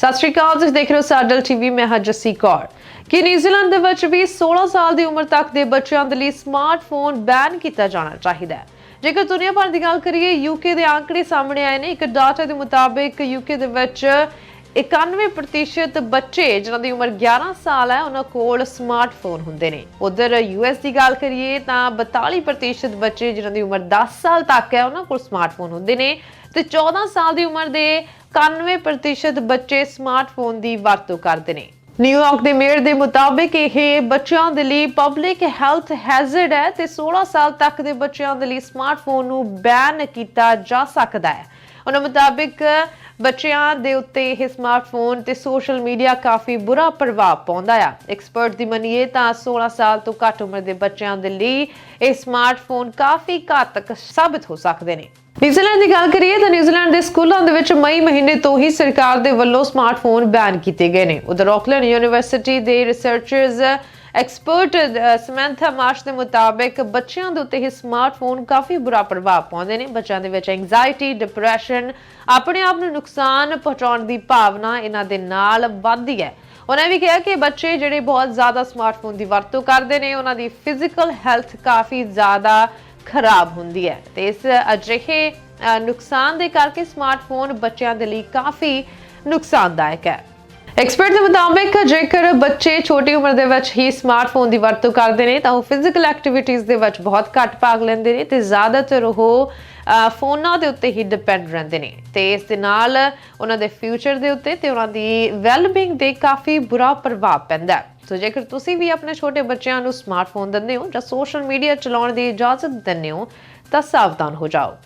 ਸਤਿ ਸ਼੍ਰੀ ਅਕਾਲ, ਤੁਸੀਂ ਦੇਖ ਰਹੇ ਹੋ ਸਾਡਲ ਟੀਵੀ, ਮੈਂ ਹਾਂ ਜੱਸੀ ਕੌਰ। ਕਿ ਨਿਊਜ਼ੀਲੈਂਡ ਦੇ ਵਿੱਚ ਵੀ 16 ਸਾਲ ਦੀ ਉਮਰ ਤੱਕ ਦੇ ਬੱਚਿਆਂ ਦੇ ਲਈ ਸਮਾਰਟਫੋਨ ਬੈਨ ਕੀਤਾ ਜਾਣਾ ਚਾਹੀਦਾ ਹੈ। ਜੇਕਰ ਦੁਨੀਆ ਭਰ ਦੀ ਗੱਲ ਕਰੀਏ ਯੂਕੇ ਦੇ ਆંકੜੇ ਸਾਹਮਣੇ ਆਏ ਨੇ। ਇੱਕ ਡਾਟਾ ਦੇ ਮੁਤਾਬਿਕ ਯੂਕੇ ਦੇ ਵਿੱਚ 91% ਬੱਚੇ ਜਿਨ੍ਹਾਂ ਦੀ ਉਮਰ 11 ਸਾਲ ਹੈ, ਉਹਨਾਂ ਕੋਲ ਸਮਾਰਟਫੋਨ ਹੁੰਦੇ ਨੇ। ਉਧਰ ਯੂਐਸ ਦੀ ਗੱਲ ਕਰੀਏ ਤਾਂ 42% ਬੱਚੇ ਜਿਨ੍ਹਾਂ ਦੀ ਉਮਰ 10 ਸਾਲ ਤੱਕ ਹੈ, ਉਹਨਾਂ ਕੋਲ ਸਮਾਰਟਫੋਨ ਹੁੰਦੇ ਨੇ। ਤੇ 14 ਸਾਲ ਦੀ ਉਮਰ ਦੇ 91% ਬੱਚੇ ਸਮਾਰਟਫੋਨ ਦੀ ਵਰਤੋਂ ਕਰਦੇ ਨੇ। ਨਿਊਯਾਰਕ ਦੇ ਮੇਅਰ ਦੇ ਮੁਤਾਬਿਕ ਇਹ ਬੱਚਿਆਂ ਦੇ ਲਈ ਪਬਲਿਕ ਹੈਲਥ ਹੈਜ਼ਰਡ ਹੈ ਤੇ 16 ਸਾਲ ਤੱਕ ਦੇ ਬੱਚਿਆਂ ਦੇ ਲਈ ਸਮਾਰਟਫੋਨ ਨੂੰ ਬੈਨ ਕੀਤਾ ਜਾ ਸਕਦਾ ਹੈ। ਉਹਨਾਂ ਮੁਤਾਬਿਕ ਬੱਚਿਆਂ ਦੇ ਉੱਤੇ ਇਹ ਸਮਾਰਟਫੋਨ ਤੇ ਸੋਸ਼ਲ ਮੀਡੀਆ ਕਾਫੀ ਬੁਰਾ ਪ੍ਰਭਾਵ ਪਾਉਂਦਾ ਆ। ਐਕਸਪਰਟ ਦੀ ਮੰਨੀਏ ਤਾਂ 16 ਸਾਲ ਤੋਂ ਘੱਟ ਉਮਰ ਦੇ ਬੱਚਿਆਂ ਦੇ ਲਈ ਇਹ ਸਮਾਰਟਫੋਨ ਕਾਫੀ ਘਾਤਕ ਸਾਬਤ ਹੋ ਸਕਦੇ ਨੇ। ਨਿਊਜ਼ੀਲੈਂਡ ਦੀ ਗੱਲ ਕਰੀਏ ਤਾਂ ਨਿਊਜ਼ੀਲੈਂਡ ਦੇ ਸਕੂਲਾਂ ਦੇ ਵਿੱਚ ਮਈ ਮਹੀਨੇ ਤੋਂ ਹੀ ਸਰਕਾਰ ਦੇ ਵੱਲੋਂ ਸਮਾਰਟਫੋਨ ਬੈਨ ਕੀਤੇ ਗਏ ਨੇ। ਉਧਰ ਆਕਲੈਂਡ ਯੂਨੀਵਰਸਿਟੀ ਦੇ ਰਿਸਰਚਰਸ, ਐਕਸਪਰਟ ਸਮੈਂਥਾ ਮਾਰਸ਼ ਦੇ ਮੁਤਾਬਿਕ ਬੱਚਿਆਂ ਦੇ ਉੱਤੇ ਇਹ ਸਮਾਰਟਫੋਨ ਕਾਫੀ ਬੁਰਾ ਪ੍ਰਭਾਵ ਪਾਉਂਦੇ ਨੇ। ਬੱਚਿਆਂ ਦੇ ਵਿੱਚ ਐਂਗਜ਼ਾਇਟੀ ਡਿਪਰੈਸ਼ਨ ਆਪਣੇ ਆਪ ਨੂੰ ਨੁਕਸਾਨ ਪਹੁੰਚਾਉਣ ਦੀ ਭਾਵਨਾ ਇਹਨਾਂ ਦੇ ਨਾਲ ਵੱਧਦੀ ਹੈ। ਉਹਨਾਂ ਵੀ ਕਿਹਾ ਕਿ ਬੱਚੇ ਜਿਹੜੇ ਬਹੁਤ ਜ਼ਿਆਦਾ ਸਮਾਰਟਫੋਨ ਦੀ ਵਰਤੋਂ ਕਰਦੇ ਨੇ, ਉਹਨਾਂ ਦੀ ਫਿਜ਼ੀਕਲ ਹੈਲਥ ਕਾਫੀ ਜ਼ਿਆਦਾ ਖਰਾਬ ਹੁੰਦੀ ਹੈ। ਤੇ ਇਸ ਅਜਿਹੇ ਨੁਕਸਾਨ ਦੇ ਕਰਕੇ ਸਮਾਰਟਫੋਨ ਬੱਚਿਆਂ ਦੇ ਲਈ ਕਾਫੀ ਨੁਕਸਾਨਦਾਇਕ ਹੈ। ਐਕਸਪਰਟ ਦੇ ਮੁਤਾਬਿਕ, ਜੇਕਰ ਬੱਚੇ ਛੋਟੀ ਉਮਰ ਦੇ ਵਿੱਚ ਹੀ ਸਮਾਰਟਫੋਨ ਦੀ ਵਰਤੋਂ ਕਰਦੇ ਨੇ, ਤਾਂ ਉਹ ਫਿਜ਼ੀਕਲ ਐਕਟੀਵਿਟੀਜ਼ ਦੇ ਵਿੱਚ ਬਹੁਤ ਘੱਟ ਭਾਗ ਲੈਂਦੇ ਨੇ ਤੇ ਜ਼ਿਆਦਾਤਰ ਉਹ ਫੋਨਾਂ ਦੇ ਉੱਤੇ ਹੀ ਡਿਪੈਂਡ ਰਹਿੰਦੇ ਨੇ। ਤੇ ਇਸ ਦੇ ਨਾਲ ਉਹਨਾਂ ਦੇ ਫਿਊਚਰ ਦੇ ਉੱਤੇ ਤੇ ਉਹਨਾਂ ਦੀ ਵੈਲਬੀਇੰਗ ਤੇ ਕਾਫੀ ਬੁਰਾ ਪ੍ਰਭਾਵ ਪੈਂਦਾ ਹੈ। ਸੋ ਜੇਕਰ ਤੁਸੀਂ ਵੀ ਆਪਣੇ ਛੋਟੇ ਬੱਚਿਆਂ ਨੂੰ ਸਮਾਰਟਫੋਨ ਦਿੰਦੇ ਹੋ ਜਾਂ ਸੋਸ਼ਲ ਮੀਡੀਆ ਚਲਾਉਣ ਦੀ ਇਜਾਜ਼ਤ ਦਿੰਦੇ ਹੋ, ਤਾਂ ਸਾਵਧਾਨ ਹੋ ਜਾਓ।